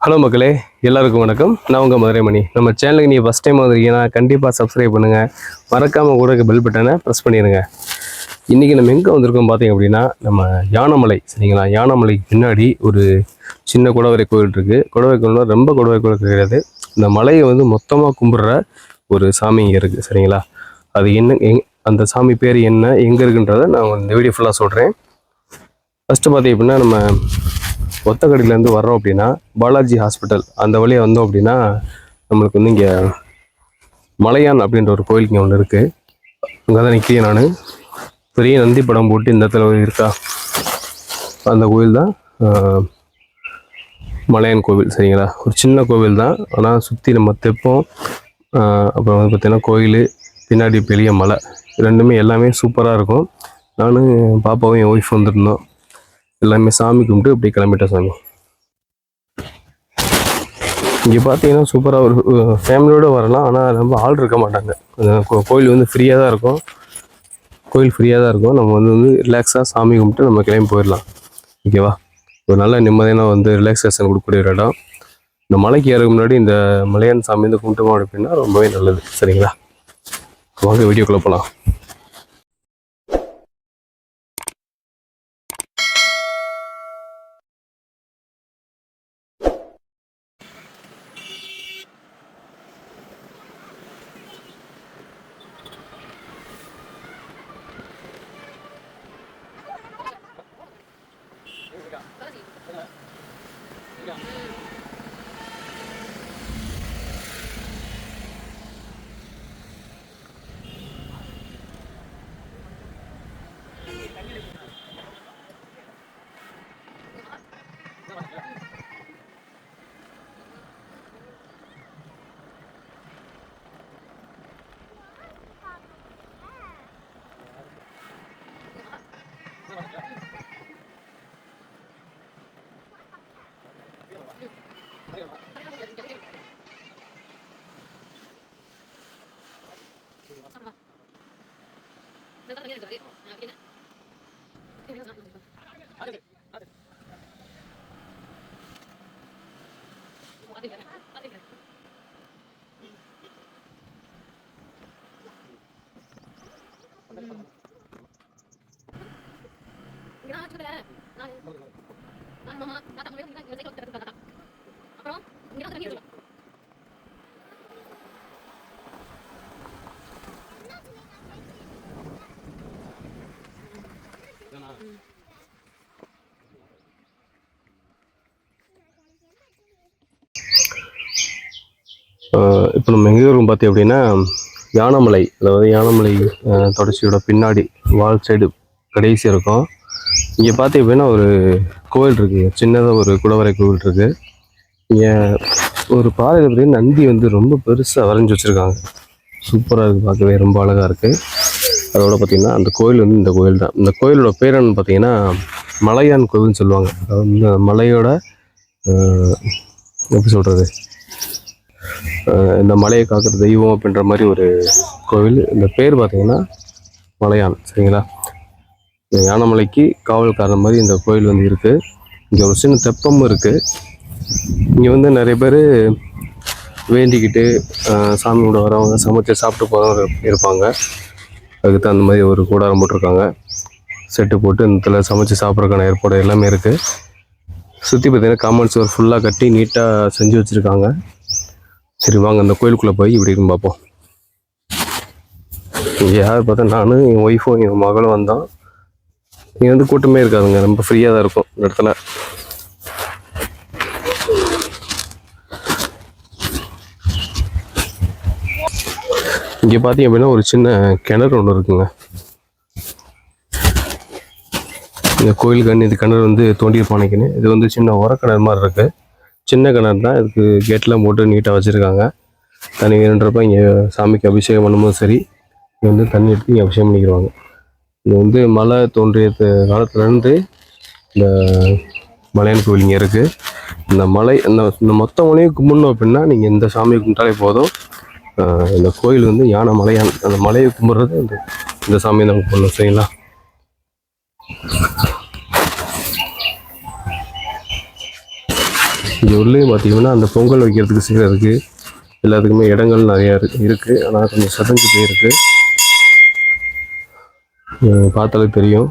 Hello மக்களே எல்லாருக்கும் வணக்கம். நான் உங்கள் மதுரைமணி. நம்ம சேனலுக்கு நீங்கள் ஃபஸ்ட் டைம் வந்திருக்கீங்கன்னா கண்டிப்பாக சப்ஸ்கிரைப் பண்ணுங்கள் மறக்காமல் கூட பெல் பட்டனை ப்ரெஸ் பண்ணிடுங்க இன்றைக்கி நம்ம எங்கே வந்திருக்கோம் பார்த்தீங்க அப்படின்னா நம்ம யானமலை சரிங்களா? யானமலைக்கு பின்னாடி ஒரு சின்ன குடவரை கோயில் இருக்குது குடவரை கோயில் ரொம்ப குடவரை கோயில் கிடையாது இந்த மலையை வந்து மொத்தமாக கும்பிட்ற ஒரு சாமி இங்கே இருக்குது சரிங்களா? அது என்ன எங் அந்த சாமி பேர் என்ன எங்கே இருக்குன்றதை நான் இந்த வீடியோ ஃபுல்லாக சொல்கிறேன் ஃபஸ்ட்டு பார்த்தீங்க அப்படின்னா நம்ம ஒத்தக்கடியிலேருந்து வர்றோம் அப்படின்னா பாலாஜி ஹாஸ்பிட்டல். அந்த வழியாக வந்தோம் அப்படின்னா நம்மளுக்கு வந்து இங்கே மலையான் அப்படின்ற ஒரு கோயில் இங்கே ஒன்று இருக்குது அங்கே தான் நிற்கிறேன் நான். பெரிய நந்தி படம் போட்டு இந்த இடத்துல இருக்கா? அந்த கோயில் தான் மலையான் கோவில் சரிங்களா? ஒரு சின்ன கோவில் தான் ஆனால் சுற்றி நம்ம தெப்பம் அப்புறம் வந்து பார்த்திங்கன்னா கோயில் பின்னாடி பெரிய மலை. ரெண்டுமே எல்லாமே சூப்பராக இருக்கும். நானும் என் பாப்பாவும் என் ஒய்ஃப் வந்திருந்தோம். எல்லாமே சாமி கும்பிட்டு அப்படியே கிளம்பிட்டோம் சாமி. இங்கே பார்த்தீங்கன்னா சூப்பராக ஒரு ஃபேமிலியோடு வரலாம். ஆனால் ரொம்ப ஆள் இருக்க மாட்டாங்க. கோயில் வந்து ஃப்ரீயாக தான் இருக்கும். கோயில் ஃப்ரீயாக தான் இருக்கும். நம்ம வந்து வந்து ரிலாக்ஸாக சாமி கும்பிட்டு நம்ம கிளம்பி போயிடலாம். ஓகேவா ஒரு நல்ல நிம்மதியான வந்து ரிலாக்ஸேஷன் கொடுக்கக்கூடிய ஒரு இடம். இந்த மலைக்கு ஏறதுக்கு முன்னாடி இந்த மலையான் சாமி வந்து கும்பிட்டோம் அப்படின்னா ரொம்பவே நல்லது. சரிங்களா? வாங்க வீடியோக்குள்ளே போகலாம் Yeah. Ini ada lagi. Nah, ini. இப்போ நம்ம எங்கே இருக்கும் பார்த்தீங்க அப்படின்னா யானமலை அதாவது யானமலை தொடர்ச்சியோட பின்னாடி வால் சைடு கடைசி இருக்கும். இங்கே பார்த்தி அப்படின்னா ஒரு கோவில் இருக்குது சின்னதாக ஒரு குடவரை கோவில் இருக்குது இங்கே ஒரு பாதையில் பார்த்தீங்கன்னா நந்தி வந்து ரொம்ப பெருசாக வரைஞ்சி வச்சுருக்காங்க. சூப்பராக இருக்குது பார்க்கவே ரொம்ப அழகாக இருக்குது அதோட பார்த்திங்கன்னா அந்த கோயில் வந்து இந்த கோயில் தான். இந்த கோயிலோட பேர் என்னன்னு பார்த்தீங்கன்னா மலையான் கோவில்னு சொல்லுவாங்க. அதாவது இந்த மலையோட எப்படி சொல்கிறது இந்த மலையை காக்கிற தெய்வம் அப்படின்ற மாதிரி ஒரு கோவில். இந்த பேர் பார்த்தீங்கன்னா மலையான் சரிங்களா? இந்த யானைமலைக்கு காவல்காரன் மாதிரி இந்த கோயில் வந்து இருக்குது இங்கே ஒரு சின்ன தெப்பமும் இருக்குது இங்கே வந்து நிறைய பேர் வேண்டிக்கிட்டு சாமி கூட வரவங்க சமைச்சு சாப்பிட்டு போகிறவங்க இருப்பாங்க. அதுக்கு தகுந்த மாதிரி ஒரு கூடாரம் போட்டிருக்காங்க. செட்டு போட்டு இந்த இடத்துல சமைச்சு சாப்பிட்றதுக்கான ஏற்பாடு எல்லாமே இருக்குது சுற்றி பார்த்தீங்கன்னா காமன் சுவர் ஃபுல்லாக கட்டி நீட்டாக செஞ்சு வச்சுருக்காங்க. சரி வாங்க அந்த கோயிலுக்குள்ளே போய் இப்படி இருக்கும் பார்ப்போம். இங்கே யார் பார்த்தா நானும் என் ஒய்ஃபும் என் மகளும் வந்தோம். இங்கே வந்து கூட்டமே இருக்காதுங்க ரொம்ப ஃப்ரீயாக தான் இருக்கும் இந்த இடத்துல. இங்கே பார்த்தீங்க அப்படின்னா ஒரு சின்ன கிணறு ஒன்று இருக்குங்க. இந்த கோயில் கண் இது கிணறு வந்து தோண்டியிருப்பானைக்குன்னு இது வந்து சின்ன உரக்கிணறு மாதிரி இருக்குது சின்ன கிணறு தான். இதுக்கு கேட்டெலாம் போட்டு நீட்டாக வச்சுருக்காங்க. தண்ணி வேணுன்றப்ப இங்கே சாமிக்கு அபிஷேகம் பண்ணும்போது சரி இங்கே வந்து தண்ணி எடுத்து இங்கே அபிஷேகம் பண்ணிக்கிடுவாங்க இது வந்து மலை தோன்றிய காலத்துலேருந்து இந்த மலையான் கோவில் இங்கே இருக்குது இந்த மலை இந்த இந்த மொத்த மலையும் கும்பிடணும் அப்படின்னா நீங்கள் இந்த சாமியை கும்பிட்டாலே போதும். இந்த கோயில் வந்து யானை மலையான் அந்த மலையை கும்பிட்றது இந்த இந்த சாமியை தான் கும்பிடணும் சரிங்களா? இங்கே உள்ளே பார்த்தீங்கன்னா அந்த பொங்கல் வைக்கிறதுக்கு செய்கிறதுக்கு எல்லாத்துக்குமே இடங்கள் நிறையா இருக்கு. இருக்குது ஆனால் கொஞ்சம் சதஞ்சு போயிருக்கு. பார்த்தாலே தெரியும்.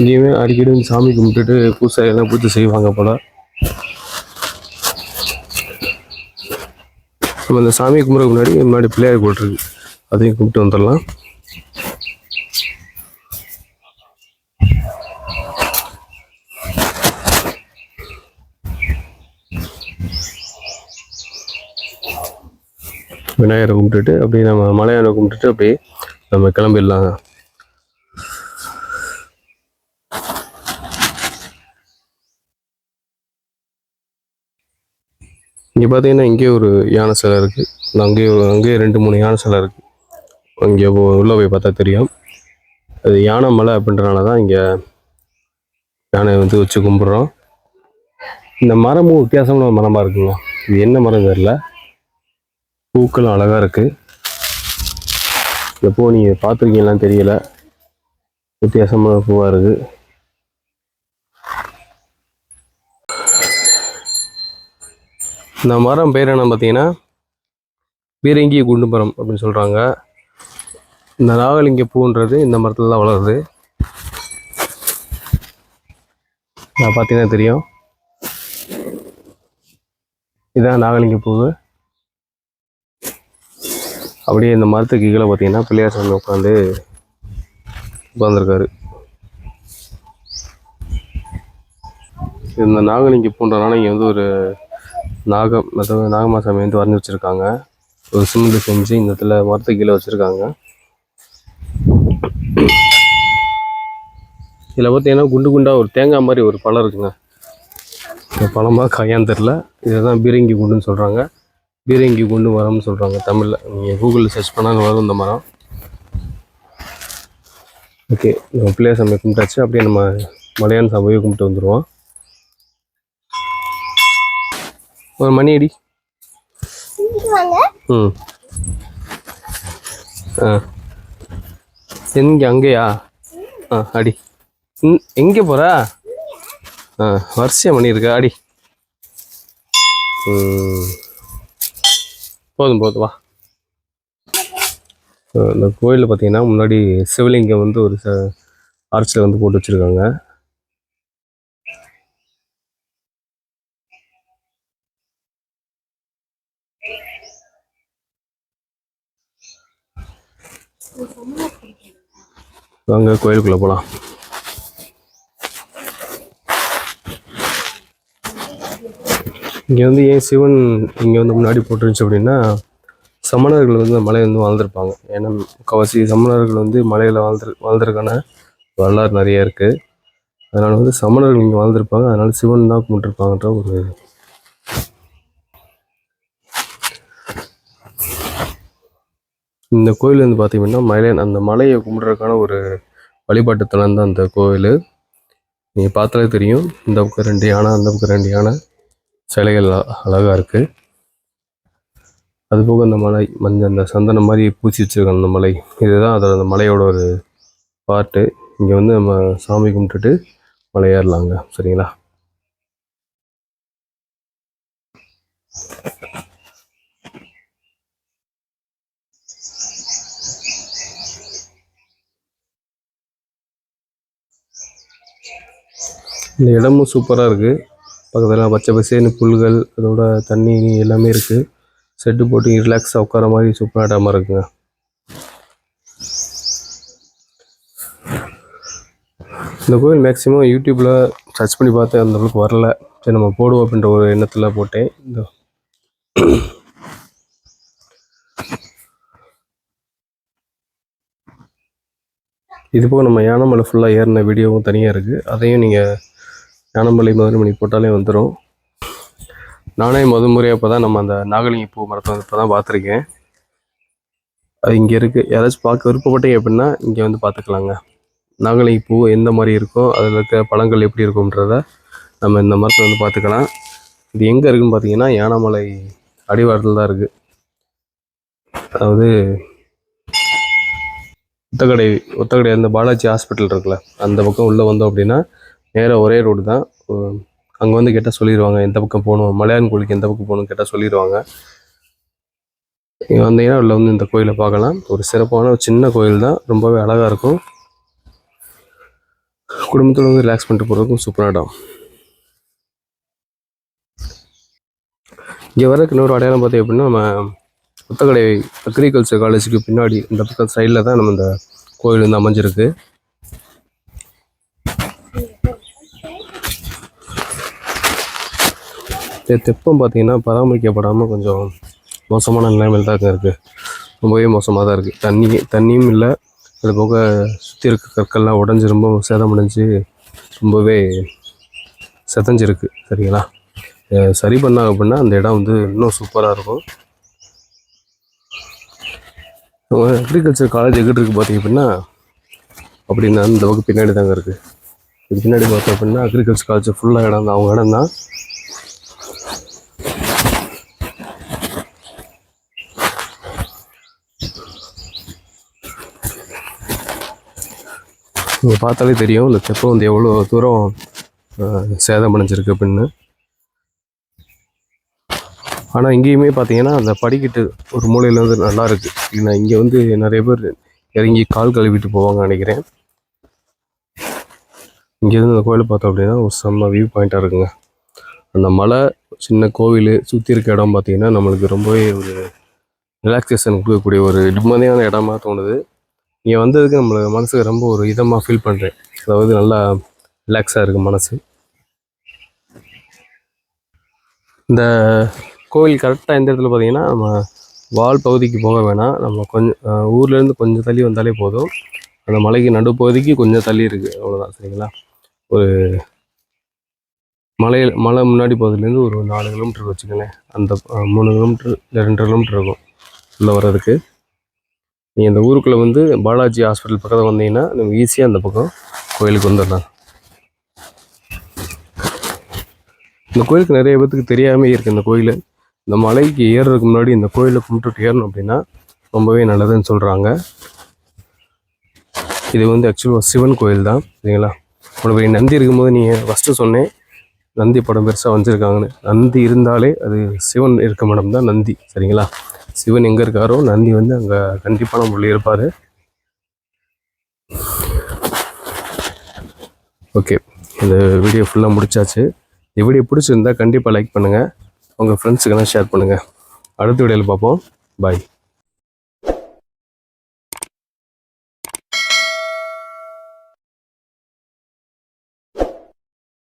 இங்கேயுமே அடிக்கடி சாமி கும்பிட்டுட்டு பூசை எல்லாம் பூஜை செய்வாங்க போல. நம்ம இந்த சாமி கும்பிட்றதுக்கு முன்னாடி முன்னாடி பிள்ளையார் கூட்டிருக்கு இருக்கு அதையும் கும்பிட்டு வந்துடலாம். விநாயகரை கும்பிட்டுட்டு அப்படியே நம்ம மலையாளம் கும்பிட்டுட்டு அப்படியே நம்ம கிளம்பிடலாம். இங்கே பார்த்தீங்கன்னா இங்கே ஒரு யானை சிலை இருக்குது அங்கேயே அங்கேயே ரெண்டு மூணு யானை சிலை இருக்குது அங்கே உள்ளே போய் பார்த்தா தெரியும். அது யானை மலை அப்படின்றனால தான் இங்கே யானை வந்து வச்சு கும்பிட்றோம். இந்த மரமும் வித்தியாசமான மரமாக இருக்குங்க. இது என்ன மரம் தெரியல. பூக்களும் அழகாக இருக்குது இந்த பூ நீங்கள் பார்த்துருக்கீங்களான்னு தெரியல. வித்தியாசமான பூவாக இருக்குது இந்த மரம் பேர் என்ன பார்த்தீங்கன்னா பீரங்கி குண்டு மரம் அப்படின்னு சொல்கிறாங்க இந்த நாகலிங்க பூன்றது இந்த மரத்தில் தான் வளருது. நான் பார்த்தீங்கன்னா தெரியும். இதான் நாகலிங்க பூவு. அப்படியே இந்த மரத்துக்கு கீழே பார்த்தீங்கன்னா பிள்ளையார் சாமி உட்காந்து உட்காந்துருக்காரு இந்த நாகலிங்க பூன்றனால இங்கே வந்து ஒரு நாகம் அதாவது நாகமாசாமி வந்து வரைஞ்சி வச்சுருக்காங்க. ஒரு சிமெண்ட் செஞ்சு இந்த இடத்துல மரத்துக்கு கீழே வச்சுருக்காங்க. இதில் பார்த்தீங்கன்னா குண்டு குண்டாக ஒரு தேங்காய் மாதிரி ஒரு பழம் இருக்குங்க. இந்த பழமாக காயான்னு தெரில இதை தான் பீரங்கி குண்டுன்னு சொல்கிறாங்க பீரங்கி குண்டு மரம்னு சொல்கிறாங்க தமிழில் நீங்கள் கூகுளில் சர்ச் பண்ணாலும் வரும் இந்த மரம். ஓகே நம்ம பிள்ளையார் சாமியை கும்பிட்டாச்சு. அப்படியே நம்ம மலையான் சாமியை கும்பிட்டு வந்துடுவோம் ஒரு மணி அடி. ம். ஆ. எங்க அங்கேயா? ஆ அடி. எங்கே போற? ஆ வரிசையாக மணி இருக்கா. அடி. ம். போதும் போதும் வா. இந்த கோயிலில் பார்த்தீங்கன்னா முன்னாடி சிவலிங்கம் வந்து ஒரு ச ஆர்ச்சில் வந்து போட்டு வச்சுருக்காங்க. வாங்க கோயிலுக்குள்ளே போகலாம் இங்கே வந்து ஏன் சிவன் இங்கே வந்து முன்னாடி போட்டுருந்துச்சு அப்படின்னா சமணர்கள் வந்து இந்த மலையை வந்து வாழ்ந்திருப்பாங்க. ஏன்னா முக்கவாசி சமணர்கள் வந்து மலையில் வாழ்ந்து வாழ்ந்திருக்கான வரலாறு நிறைய இருக்குது அதனால் வந்து சமணர்கள் இங்கே வாழ்ந்திருப்பாங்க. அதனால் சிவன் தான் கும்பிட்டுருப்பாங்கன்ற ஒரு இந்த கோயில் வந்து பார்த்தீங்கன்னா மலை அந்த மலையை கும்பிட்றதுக்கான ஒரு வழிபாட்டு தலம் தான் அந்த கோவில் நீங்கள் பார்த்தாலே தெரியும். இந்த பக்கம் ரெண்டு யானை அந்த பக்கம் ரெண்டு யானை. சிலைகள் அழகாக இருக்குது அதுபோக அந்த மலை மஞ்சள் அந்த சந்தனம் மாதிரி பூச்சி வச்சுருக்காங்க அந்த மலை. இதுதான் அதோட அந்த மலையோட ஒரு பார்ட்டு இங்கே வந்து நம்ம சாமி கும்பிட்டுட்டு மலையேறலாங்க. சரிங்களா? இந்த இடமும் சூப்பராக இருக்குது பக்கத்தில் பச்சை பசேன்னு புல்கள் அதோட தண்ணி எல்லாமே இருக்குது செட்டு போட்டு ரிலாக்ஸாக உட்கார மாதிரி சூப்பராக இடமா இருக்குங்க. இந்த கோயில் மேக்ஸிமம் யூடியூப்பில் சர்ச் பண்ணி பார்த்தேன் அந்த அளவுக்கு வரல. சரி நம்ம போடுவோம் அப்படின்ற ஒரு எண்ணத்தில் போட்டேன். இந்த. இது போக நம்ம யானைமலை ஃபுல்லாக ஏறின வீடியோவும் தனியாக இருக்குது அதையும் நீங்கள் யானைமலை மதுரைமணி போட்டாலே வந்துடும் நானே முத முறையாக இப்போ தான் நம்ம அந்த நாகலிங்க பூ மரத்தை வந்து இப்போ தான் பார்த்துருக்கேன். அது இங்கே இருக்குது யாராச்சும் பார்க்க விருப்பப்பட்டீங்க அப்படின்னா இங்கே வந்து பார்த்துக்கலாங்க. நாகலிங்க பூ எந்த மாதிரி இருக்கோ அதில் இருக்க பழங்கள் எப்படி இருக்கும்ன்றத நம்ம இந்த மரத்தை வந்து பார்த்துக்கலாம். இது எங்கே இருக்குன்னு பார்த்தீங்கன்னா யானைமலை அடிவாரத்தில் தான் இருக்குது அதாவது ஒத்தக்கடை ஒத்தக்கடை அந்த பாலாஜி ஹாஸ்பிட்டல் இருக்குல்ல அந்த பக்கம் உள்ளே வந்தோம் அப்படின்னா நேராக ஒரே ரோடு தான். அங்கே வந்து கேட்டால் சொல்லிடுவாங்க எந்த பக்கம் போகணும்? மலையான் கோயிலுக்கு எந்த பக்கம் போகணும் கேட்டால் சொல்லிடுவாங்க நீங்கள் வந்தீங்கன்னா உள்ள வந்து இந்த கோயிலை பார்க்கலாம். ஒரு சிறப்பான ஒரு சின்ன கோயில் தான். ரொம்பவே அழகாக இருக்கும். குடும்பத்தில் வந்து ரிலாக்ஸ் பண்ணிட்டு போகிறதுக்கும் சூப்பரான இடம். இங்கே வரக்கு இன்னொரு அடையாளம் பார்த்தீங்க அப்படின்னா நம்ம புத்தகடை அக்ரிகல்ச்சர் காலேஜுக்கு பின்னாடி இந்த பக்கம் சைடில் தான் நம்ம இந்த கோயில் வந்து அமைஞ்சிருக்கு. தெப்பம் பார்த்திங்கன்னா பராமரிக்கப்படாமல் கொஞ்சம் மோசமான நிலைமையில் தான் இருக்குது ரொம்பவே மோசமாக தான் இருக்குது தண்ணி தண்ணியும் இல்லை. அது போக சுற்றி இருக்க கற்கள்லாம் உடஞ்சி ரொம்ப சேதமடைஞ்சு ரொம்பவே செதஞ்சிருக்கு. சரிங்களா? சரி பண்ணாங்க அப்படின்னா அந்த இடம் வந்து இன்னும் சூப்பராக இருக்கும். அக்ரிகல்ச்சர் காலேஜ் எங்கிட்டு இருக்குது பார்த்தீங்க அப்படின்னா அப்படின்னா இந்த பக்கம் பின்னாடி தாங்க இருக்குது இது பின்னாடி பார்த்தோம் அப்படின்னா அக்ரிகல்ச்சர் காலேஜ் ஃபுல்லாக இடம் தான் அவங்க இடம் தான் இங்கே பார்த்தாலே தெரியும் இந்த தெப்பம் வந்து எவ்வளோ தூரம் சேதம் சேதமடைஞ்சிருக்கு அப்படின்னு. ஆனால் இங்கேயுமே பார்த்தீங்கன்னா அந்த படிக்கட்டு ஒரு மூலையில் வந்து நல்லா இருக்குது ஏன்னா இங்கே வந்து நிறைய பேர் இறங்கி கால் கழுவிட்டு போவாங்க நினைக்கிறேன். இங்கேருந்து அந்த கோயிலை பார்த்தோம் அப்படின்னா ஒரு செம்ம வியூ பாயிண்ட்டாக இருக்குங்க. அந்த மலை சின்ன கோவில் சுற்றி இருக்க இடம் பார்த்தீங்கன்னா நம்மளுக்கு ரொம்பவே ஒரு ரிலாக்ஸேஷன் கொடுக்கக்கூடிய ஒரு நிம்மதியான இடமா தோணுது. இங்கே வந்ததுக்கு நம்மளுக்கு மனசுக்கு ரொம்ப ஒரு இதமாக ஃபீல் பண்ணுறேன் அதாவது நல்லா ரிலாக்ஸாக இருக்குது மனசு. இந்த கோவில் கரெக்டாக எந்த இடத்துல பார்த்தீங்கன்னா நம்ம வால் பகுதிக்கு போக வேணாம். நம்ம கொஞ்சம் ஊர்லேருந்து கொஞ்சம் தள்ளி வந்தாலே போதும். அந்த மலைக்கு நடுப்பகுதிக்கு கொஞ்சம் தள்ளி இருக்குது அவ்வளோதான் சரிங்களா? ஒரு மலை மலை முன்னாடி போகிறதுலேருந்து ஒரு நாலு கிலோமீட்டர் வச்சுக்கோங்களேன். அந்த மூணு கிலோமீட்டர் இல்லை ரெண்டு கிலோமீட்டர் இருக்கும். உள்ளே வர்றதுக்கு. நீங்கள் இந்த ஊருக்குள்ளே வந்து பாலாஜி ஹாஸ்பிட்டல் பக்கத்தில் வந்தீங்கன்னா நம்ம ஈஸியாக அந்த பக்கம் கோயிலுக்கு வந்துடலாம். இந்த கோயிலுக்கு நிறைய பேத்துக்கு தெரியாமல் இருக்குது இந்த கோயில். இந்த மலைக்கு ஏறுறதுக்கு முன்னாடி இந்த கோயிலை கும்பிட்டுட்டு ஏறணும் அப்படின்னா ரொம்பவே நல்லதுன்னு சொல்கிறாங்க இது வந்து ஆக்சுவலாக சிவன் கோயில் தான் சரிங்களா? உனக்கு நந்தி இருக்கும்போது நீங்கள் ஃபஸ்ட்டு சொன்னேன் நந்தி படம் பெருசாக வச்சுருக்காங்கன்னு நந்தி இருந்தாலே அது சிவன் இருக்க மடம் தான் நந்தி சரிங்களா? சிவன் எங்கே இருக்காரோ நந்தி வந்து அங்கே கண்டிப்பான முறையில் இருப்பார். ஓகே இந்த வீடியோ ஃபுல்லாக முடிச்சாச்சு. இந்த வீடியோ பிடிச்சிருந்தா கண்டிப்பாக லைக் பண்ணுங்கள் உங்கள் ஃப்ரெண்ட்ஸுக்கெல்லாம் ஷேர் பண்ணுங்கள் அடுத்த வீடியோவில் பார்ப்போம். பாய்